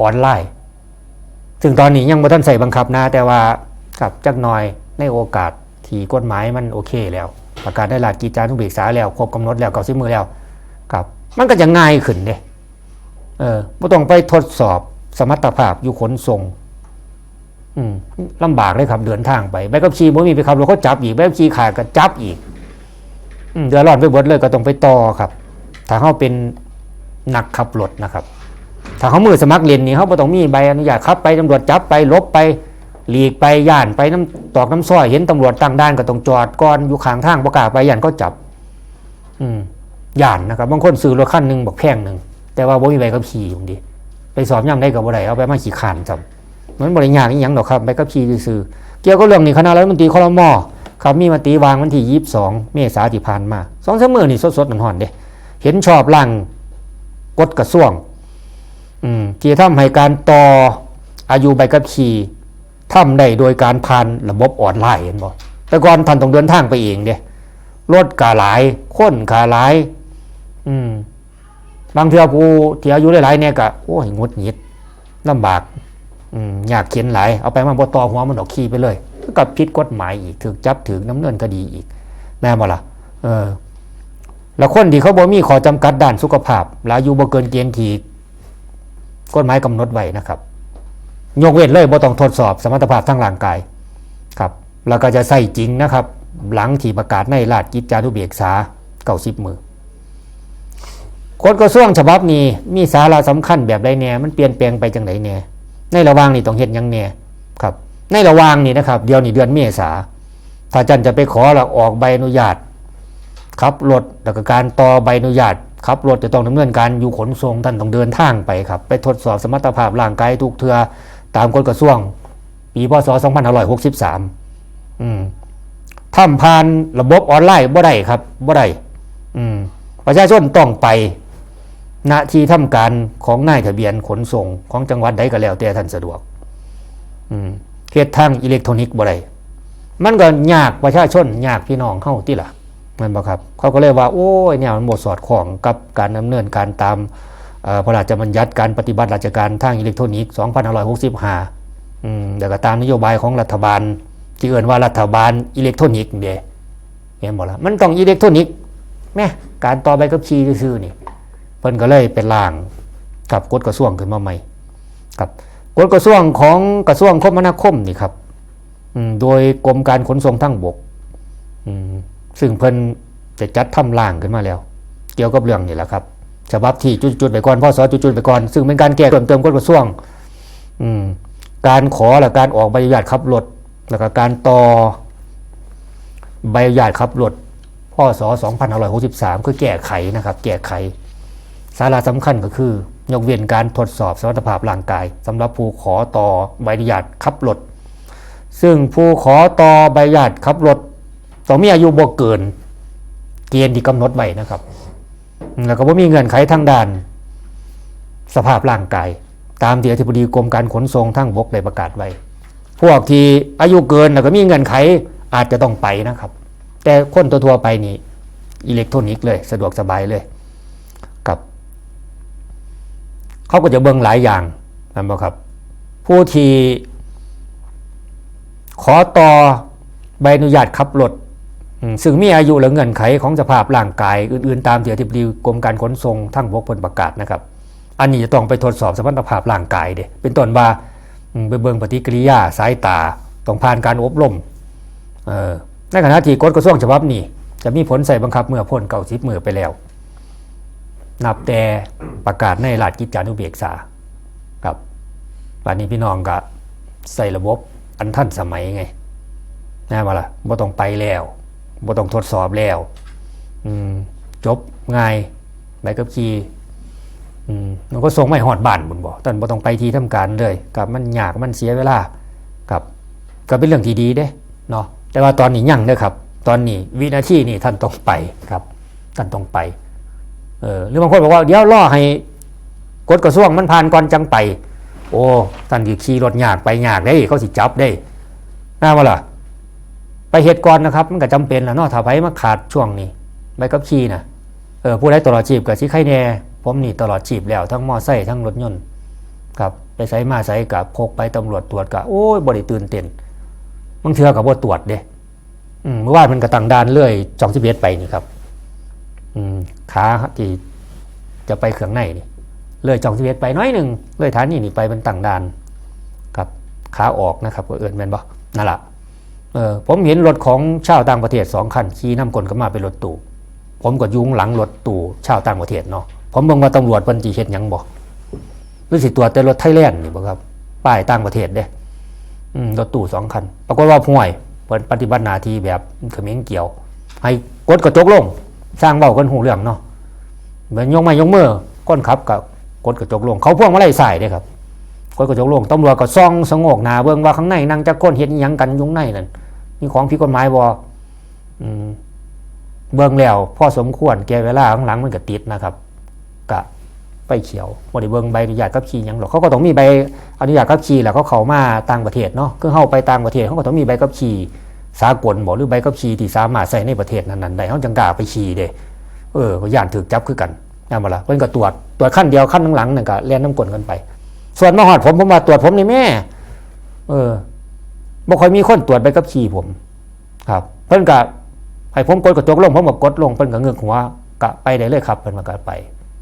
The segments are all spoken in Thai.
ออนไลน์ซึ่งตอนนี้ยังบ่ทันใส่บังคับนะ แต่ว่ากับจักหน่อยในโอกาสที่กฎหมายมันโอเคแล้ว ประกาศได้หลักกิจจานุเบกษาแล้วครบกำหนดแล้วเก่าสิมือแล้วครับมันก็จะง่ายขึ้นเด้เออบ่ต้องไปทดสอบสมรรถภาพอยู่ขนส่งอืมลำบากเลยครับเดินทางไปใบขับขี่บ่มีไปขับรถเขาจับอีกใบขับขี่ขาดก็จับอีกอืมเดือดร้อนไปเบิดเลยก็ต้องไปต่อครับ ถ้าเขาเป็นนักขับรถนะครับ ถ้าเขามือสมัครเรียนนี่เขาบ่ต้องมีใบอนุญาตขับไปตำรวจจับไปลบไปหลีกไปย่านไปน้ำตอกน้ำซ้อยเห็นตำรวจตั้งด่านก็ต้องจอดก่อนอยู่ข้างทางประกาศไปย่านก็จับ อืมย่านนะครับบางคนซื้อรถคันหนึ่งบอกแพงหนึ่งแต่ว่าบ่มีใบขับขี่อยู่ดีไปสอบย่ำได้กับบ่ได้เอาไปมาขี่ขานจำมันบริยากอีหยังหรอกครับใบขับขี่ซื้อเกี่ยวกับเรื่องนี้คณะรัฐมนตรีคอรมอครับมีมติวางวันที่22เมษาที่ผ่านมาสองสามมือนี่สดๆหอนๆเด้เห็นชอบร่างกฎกระทรวง ที่ทำให้การต่ออายุใบขับขี่ทำได้โดยการผ่านระบบออนไลน์เห็นบ่แต่ก่อนท่านต้องเดินทางไปเองเด้รถกาหลายคนกาหลาย อืมบางเทื่อผู้ที่อายุหลายๆเนี่ยก็โอ้ยงดหงิดลำบากอืมอยากเขียนหลาย เอาไปมาบ่ต่อหัวมันดอกขี้ไปเลยกับผิดกฎหมายอีกถูกจับถึงน้ำเนินคดีอีกแม่บ่ล่ะเออ แล้วคนที่เขาบ่มีขอจำกัดด้านสุขภาพ และอายุบ่เกินเกณฑ์ที่ กฎหมายกำหนดไว้นะครับ ยกเว้นเลยบ่ต้องทดสอบสมรรถภาพทางร่างกายครับแล้วก็จะใส่จริงนะครับ หลังที่ประกาศในราชกิจจานุเบกษาเก้าสิบมือกฎกระทรวงฉบับนี้มีสาระสำคัญแบบใดแน่มันเปลี่ยนแปลงไปจังไดแน่ในระว่างนี้ต้องเห็นยังแน่ครับ ในระว่างนี้นะครับ เดี๋ยวนี้เดือนเมษาถ้าจันจะไปขอเราออกใบอนุญาตขับรถแล้วก็การต่อใบอนุญาต ขับรถจะต้องดำเนินการอยู่ขนส่งท่านต้องเดินทางไปครับ ไปทดสอบสมรรถภาพร่างกายทุกเทือตามกฎกระทรวง ปีพศ 2563อืมทำผ่านระบบออนไลน์บ่ได้ครับบ่ได้อืมประชาชนต้องไปณที่ทำการของนายทะเบียนขนส่งของจังหวัดใดก็แล้วแต่ท่านสะดวกอืมเฮ็ดทางอิเล็กทรอนิกส์บ่ได้มันก็ยากประชาชนยากพี่น้องเฮาติล่ะ มันบ่ครับ เขาก็เลยว่า โอ้ยเนี่ยมันบทสอดคล้องกับการดำเนินการตามพระราชบัญญัติการปฏิบัติราชการทางอิเล็กทรอนิกส์2565อืมเดี๋ยวก็ตามนโยบายของรัฐบาล ที่เอ่นว่ารัฐบาลอิเล็กทรอนิกส์เด้เห็นบ่ล่ะมันต้องอิเล็กทรอนิกส์แม่การต่อใบขับขี่ซื่อนี่เพิ่นก็เลยเป็นร่างกับกฎกระทรวงขึ้นมาใหม่ครับกฎกระทรวงของกระทรวงคมนาคมนี่ครับอืมโดยกรมการขนส่งทางบกอืม ซึ่งเพิ่นจะจัดทำร่างขึ้นมาแล้ว เกี่ยวกับเรื่องนี่แหละครับฉบับที่จุดๆไปก่อนพศจุดๆไปก่อน ซึ่งเป็นการแก้เติมเติมกฎกระทรวงอืมการขอและการออกใบอนุญาตขับรถแล้วก็การต่อใบอนุญาตขับรถพศ2563 คือแก้ไขนะครับ แก้ไข สาระสำคัญก็คือยกเว้นการทดสอบสมรรถภาพร่างกายสำหรับผู้ขอต่อใบอนุญาตขับรถซึ่งผู้ขอต่อใบอนุญาตขับรถ ต้องมีอายุบ่เกิน เกณฑ์ที่กำหนดไว้นะครับ แล้วก็บ่มีเงื่อนไขทางด้าน สภาพร่างกาย ตามที่อธิบดีกรมการขนส่งทางบกได้ประกาศไว้ พวกที่อายุเกินแล้วก็มีเงื่อนไขอาจจะต้องไปนะครับ แต่คนตัวทั่วไปนี่อิเล็กทรอนิกส์เลย สะดวกสบายเลยกับ เขาก็จะเบิ่งหลายอย่างนั่นบ่ครับ ผู้ที่ขอต่อใบอนุญาตขับรถ ซึ่งมีอายุและเงื่อนไขของสภาพร่างกายอื่นๆ ตามที่อธิบดีกรมการขนส่งทั้งบกพิ่นประกาศนะครับ อันนี้จะต้องไปทดสอบสมรรถภาพร่างกายเด้เป็นต้นว่าไปเบิงปฏิกิริยาสายตาต้องผ่านการอบรมในขณะที่กฎกระทรวงฉบับนี้จะมีผลใส่บังคับเมื่อพ้นเก่าสิบมือไปแล้ว นับแต่ประกาศในราชกิจจานุเบกษาครับป่านนี้พี่น้องก็ใส่ระบบอันทันสมัยไงนะว่าล่ะบ่ต้องไปแล้ว บ่ต้องทดสอบแล้วจบง่ายใบกับขี่มันก็ส่งไม่หอดบ้านบุญบ่ตอนบ่ต้องไปที่ทำการเลยกับมันยากมันเสียเวลากับก็เป็นเรื่องที่ดีเด้เนาะแต่ว่าตอนนี้ยั่งเด้อครับ ตอนนี้วินาทีนี้ท่านต้องไปครับท่านต้องไปเออหรือบางคนบอกว่าเดี๋ยวรอให้กฎกระทรวงมันผ่านก่อนจังไป โอ้ท่านขี่รถยากไปยากได้เขาสิจับได้น่าว่าล่ะ ไปเหตุก่อนนะครับ มันก็จำเป็นแหละเนาะถ้าไปมาขาดช่วงนี้ใบกับขี่นะเออผู้ใดตลอดชีพกับสิไข่แน่ผมนี่ตลอดชีพแล้วทั้งมอไซค์ทั้งรถยนต์ครับไปใส่มาใส่กับพกไปตำรวจตรวจกับโอ้ยบริตื่นเต้นบางเทือกับว่าตรวจเด้อืมเมื่อวานมันกระตังดานเลื่อยจองสิบเอ็ดไปนี่ครับอืมขาที่จะไปเขืองในนี่เลื่อยจองสิบเอ็ดไปน้อยหนึ่งเลื่อยฐานนี่นี่ไปเป็นต่างดานกับขาออกนะครับก็เอินแมนบ่นั่นแหละ ผมเห็นรถของชาวต่างประเทศสองคันขี่น้ำกลนก็มาเป็นรถตู้ผมก็ยุงหลังรถตู้ชาวต่างประเทศเนาะผมบิ่งว่าตำรวจเพิ่นจีเฮ็ดหยังบ่หรือสิตรวแต่รถไทยแลนด์นี่บ่ครับป้ายต่างประเทศเด้รถตู้สองคัน ปรากฏว่าห่วยเปิดปฏิบัติหน้าที่แบบเขมงเกี่ยว ให้กดกระจกลง สร้างเบากันหูเรื่องเนาะเหมือนยกไม้ยกมือก้นขับกับกดกระจกลง เขาพ่วงมาไล่ใส่เด้ครับ กดกระจกลงตำรวจก็ซ่องสงกหนาเบิ่งว่าข้างในนั่งจักก้นเฮ็ดยังกันยุงในนั่นมีของผิดกฎหมายบ่อเบิ่งแล้วพ่อสมควรแก่เวลาข้างหลังมันก็ติดนะครับกะไฟเขียวบ่ได้เบิ่งใบอนุญาตขับขี่ยังหรอกเขาก็ต้องมีใบอนุญาตขับขี่แหละเขาเข้ามาต่างประเทศเนาะคือเข้าไปต่างประเทศเขาก็ต้องมีใบขับขี่สากลบ่หรือใบขับขี่ที่สามารถใช้ในประเทศนั้นๆได้เขาจังกาไปขี่เด้เออก็ย่านถูกจับคือกันนั่นบ่ล่ะเพิ่นก็ตรวจตรวจขั้นเดียวขั้นหลังๆนั่นก็แล่นน้ำกลนกันไป ส่วนมาฮอดผมผมมาตรวจผมนี่แม่ เออบ่ค่อยมีคนตรวจใบขับขี่ผม ครับ เพิ่นก็ให้ผมกดกระจกลงผมก็กดลงเพิ่นก็เงือกหัวก็ไปได้เลยครับเพิ่นมาก็ไป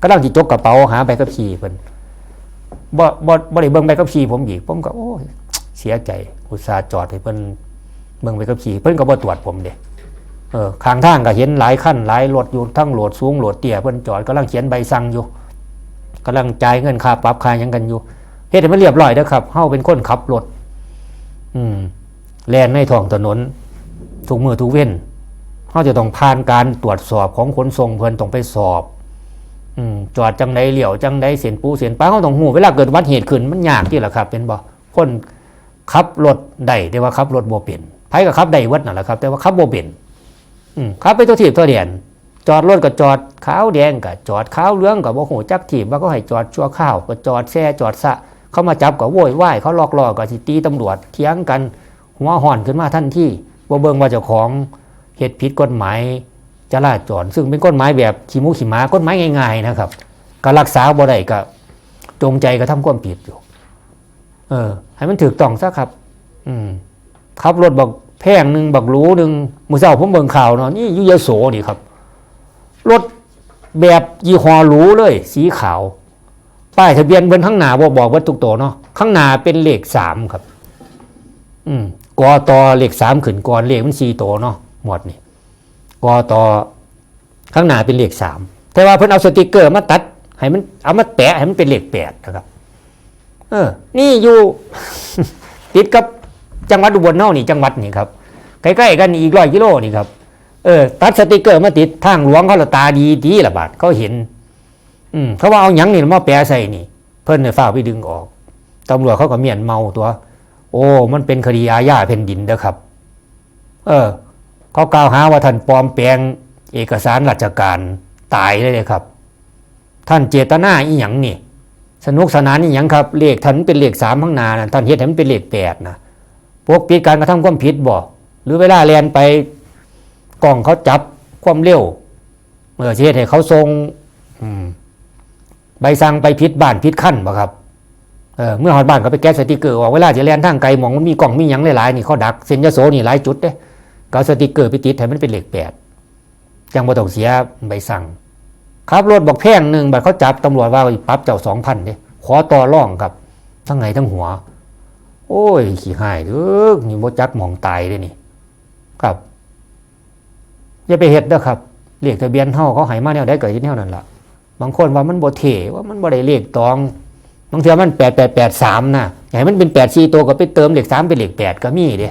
ก็ลังจิจกกระเป๋าหาใบขับขี่เพิ่นบ่บ่บ่ได้เบิ่งใบขับขี่ผมอีกผมก็โอ้ยเสียใจอุตส่าห์จอดให้เพิ่นเบิ่งใบขับขี่เพิ่นก็บ่ตรวจผมเด้เออข้างทางก็เห็นหลายคันหลายรถอยู่ทั้งโหลดสูงโหลดเตี้ยเพิ่นจอดกำลังเขียนใบสั่งอยู่กำลังจ่ายเงินค่าปรับค่ายังกันอยู่ เฮ็ดให้มันเรียบร้อยเด้อครับเฮาเป็นคนขับรถอืมแล่นในท้องถนนทุกมือทุกเว้นเฮาจะต้องผ่านการตรวจสอบของขนส่งเพิ่นต้องไปสอบอืมจอดจังไดเหลี่ยวจังไดเสียนปูเสียนป้าเขาต้องหูเวลาเกิดอุบัติเหตุขึ้นมันยากที่แหละครับ เป็นบ่คนขับรถได้แต่ว่าขับรถบ่เป็นไผก็ขับได้วัดนั่นแหละครับ แต่ว่าขับบ่เป็นอืมขับไปตัวถีบตัวเดียนจอดรถก็จอดขาวแดงก็จอดขาวเหลืองก็บ่ฮู้จักถีบว่าก็ให้จอดชั่วข้าวก็จอดแซ่จอดสะ เขามาจับก็โวยวายเขาลอกล่อก็สิตีตำรวจเถียงกันหัวห่อนขึ้นมาทันที่บ่เบิ่งว่าเจ้าของเฮ็ดผิดกฎหมายจราจรซึ่งเป็นกฎหมายแบบขีมูขีมากฎหมายง่าย ๆ นะครับก็รักษาบ่ได้ก็จงใจกระทำความผิดอยู่ เออ ให้มันถูกต้องซะครับ อืมขับรถบักแพงหนึ่งบักรูหนึ่งมือเช้าผมเบิ่งข่าวเนาะนี่ยุยโสนี่ครับ รถแบบยี่ห้อรูเลย สีขาว ป้ายทะเบียนบนข้างหน้าบอกบอกว่าตุกโตวเนาะข้างหน้าเป็นเลขสามครับ อืมกอตอเลขสามขึ้นก่อนเลขมันสี่โตวเนาะหมดนี่กอตอข้างหน้าเป็นเลขสามแต่ว่าเพิ่นเอาสติกเกอร์มาตัด ให้มันเอามาแปะให้มันเป็นเลขแปดนะครับ เออ นี่อยู่ ติดกับจังหวัดอุบลเน่านี่จังหวัดนี่ครับใกล้ๆกันอีกร้อยกิโลนี่ครับเออตัดสติกเกอร์มาติดทางหลวงเขาละตาดีดีละบาดเขาเห็น อืมเขาว่าเอาหยังนี่มาแปะใส่นี่ เพิ่นเนี่ยฝ้าไปดึงออกตำรวจเขาก็เมียนเมาตัว โอ้ มันเป็นคดีอาญาแผ่นดินเด้อครับ เออ เขากล่าวหาว่าท่านปลอมแปลง เอกสารราชการตายเลยเลยครับ ท่านเจตนาอีหยังนี่ สนุกสนานอีหยังครับเลขท่านเป็นเลขสามข้างหน้านะท่านเฮ็ดให้มันเป็นเลขแปดนะพวกปิดการกระทำความผิดบ่หรือเวลาเรียนไปกล้องเขาจับความเร็วเมื่อเฮ็ดให้เขาทรง อืม ใบสั่งไปผิดบ้านผิดขั้นบ่ครับเออเมื่อฮอดบ้านก็ไปแก้สติกเกอร์ออกเวลาจะเรียนทางไกลมองมันมีกล่องมีหยังหลายๆนี่เขาดักเส้นยโสนี่หลายจุดเด้ก็สติกเกอร์ไปติดให้มันเป็นเหล็กแปดจังบ่ต้องเสียใบสั่งขับรถบอกแพงหนึ่งบัดเขาจับตำรวจว่าปรับเจ้าสองพันเด้ขอต่อร่องครับ ทั้งไงทั้งหัว โอ้ย ขี้หายเด้อนี่บ่จักมองตายเด้นี่ ครับอย่าไปเฮ็ดเด้อครับเลขทะเบียนเฮาเขาให้มาแนวใดก็เฮ็ดแนวนั้นล่ะ บางคนว่ามันบ่เทว่ามันบ่ได้เลขตองบางเทือมัน8883นะอย่ากให้มันเป็น8 4ตัวก็ไปเติมเลข3เป็นเลข8ก็มีเด้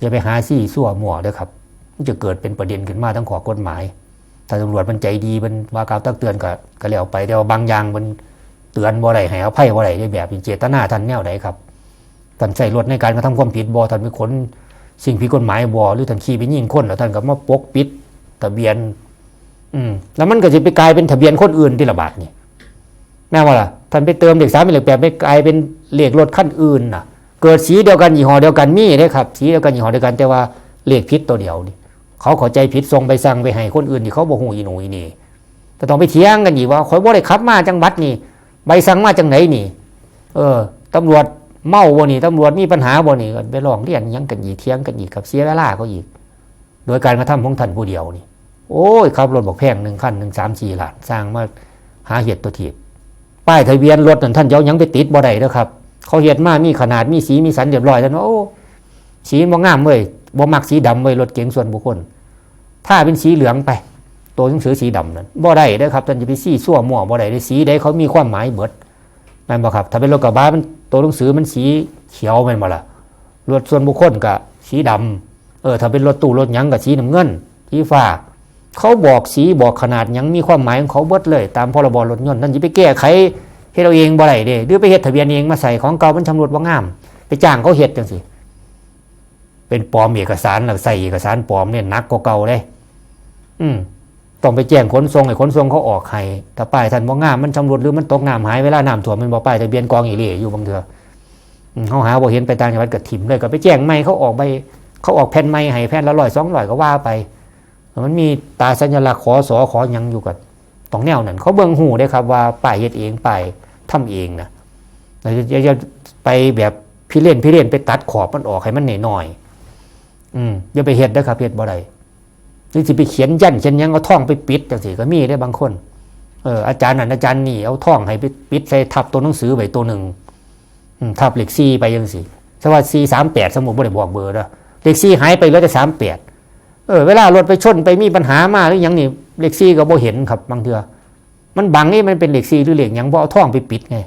อย่าไปหาซี่สั่วหมัวเด้อครับ มันจะเกิดเป็นประเด็นขึ้นมาทั้งขอกฎหมาย ถ้าตำรวจมันใจดีมันว่ากล่าวตักเตือนก็ก็แล้วไปแต่ว่าบางอย่างมันเตือนบ่ได้ให้อภัยบ่ได้ในแบบเป็นเจตนาท่านแนวใดครับท่านใช้รถในการกระทำความผิดบ่ท่านไปขนสิ่งผิดกฎหมายบ่หรือท่านขี่ไปยิงคนแล้วท่านก็มาปกปิดทะเบียน อืมแล้วมันก็จะไปกลายเป็นทะเบียนคนอื่นที่ระบาดนี่แม่ว่าล่ะท่านไปเติมเหลขสามเป็นเหลขแปดไปกลายเป็นเหลขรถขั้นอื่นน่ะ เกิดสีเดียวกันยี่ห้อเดียวกันมีได้ครับ สีเดียวกันยี่ห้อเดียวกันแต่ว่าเหลขผิดตัวเดียวนี่เขาข้าใจผิดส่งไปสั่งไปให้คนอื่นที่เขาบอกหูอีหนูอีนี่แต่ต้องไปเถียงกันอีกว่าข่อยบ่ได้ขับมาจังหวัดนี่ใบสั่งมาจังไหนนี่ เออตำรวจเมาบ่นี่ตำรวจมีปัญหาบ่นี่ก็ไปร้องเรียนยังกันอีกเถียงกันอีกกับเสียเวลาก็อีก โดยการกระทำของท่านผู้เดียวนี่ โอ้ยขับรถบอกแพงหนึ่งคันหนึ่งสามสี่ล้านสร้างมาหาเหตุตัวทีบป้ายทะเบียนรถนั่นท่านจะเอายังไปติดบ่ได้เด้อครับ เขาเห็ดมากมีขนาดมีสีมีสันเรียบร้อยท่านว่าโอ้สีบ่งามเว้ยบ่มักสีดำเว้ยรถเก๋งส่วนบุคคล ถ้าเป็นสีเหลืองไป ตัวหนังสือสีดำนั้นบ่ได้เด้อครับท่านจะไปสีสั่วมั่วบ่ได้ได้สีใดเขามีความหมายเบิดแม่นบ่ครับ ถ้าเป็นรถกระบะมันตัวหนังสือมันสีเขียวแม่นบ่ล่ะรถส่วนบุคคลก็สีดำเออถ้าเป็นรถตู้รถยังก็สีน้ำเงินสีฟ้า เขาบอกสีบอกขนาดยังมีความหมายของเขาเบิดเลย ตามพรบรถยนต์ท่านจะไปแก้ไขเฮ็ดเอาเองบ่ได้เด้หรือไปเฮ็ดทะเบียนเองมาใส่ของเก่ามันชำรุดบ่งาม ไปจ้างเขาเฮ็ดจังสิเป็นปลอมเอกสารแล้วใส่เอกสารปลอมเนี่ยนักกว่าเก่าเลย อืมต้องไปแจ้งขนส่งให้ขนส่งเขาออกให้ถ้าป้ายท่านบ่งามมันชำรุดหรือมันตกน้ำหายเวลาน้ำท่วมมันบ่ป้ายทะเบียนกองอีเหล่อยู่บางเทื่ออืมเขาหาบ่เห็นไปต่างจังหวัดก็ถิ่มเลยก็ไปแจ้งใหม่เขาออกใบเขาออกแผ่นใหม่ให้แผ่นละร้อยสองร้อยก็ว่าไป มันมีตาสัญลักษณ์ขอสอขอยังอยู่กับตรงแนวนั้นเขาเบิ่งหูได้ครับว่าป้ายเฮ็ดเองป้ายทำเองนะเราจะไปแบบพี่เล่นพี่เล่นไปตัดขอบมันออกให้มันหน่อยๆอืมอย่าไปเฮ็ดนะครับเฮ็ดบ่ได้หรือสิไปเขียนยันเขียนยังเอาท่องไปปิดจังซี่ก็มีได้บางคนเอออาจารย์นั่นอาจารย์นี่เอาท่องให้ไปปิดใส่ทับตัวหนังสือไว้ตัวหนึ่งอืมทับเลข4ไปจังซี่สวัสดี38สมมุติบ่ได้บอกเบอร์เด้อเลข4หายไปเหลือแต่38 เออเวลารถไปชนไปมีปัญหามาหรือยังนี่เหล็กซี่ก็บ่เห็นครับบางเถือมันบังนี่มันเป็นเหล็กซี่หรือเหล็กยังบ่เอาท่องไปปิดไง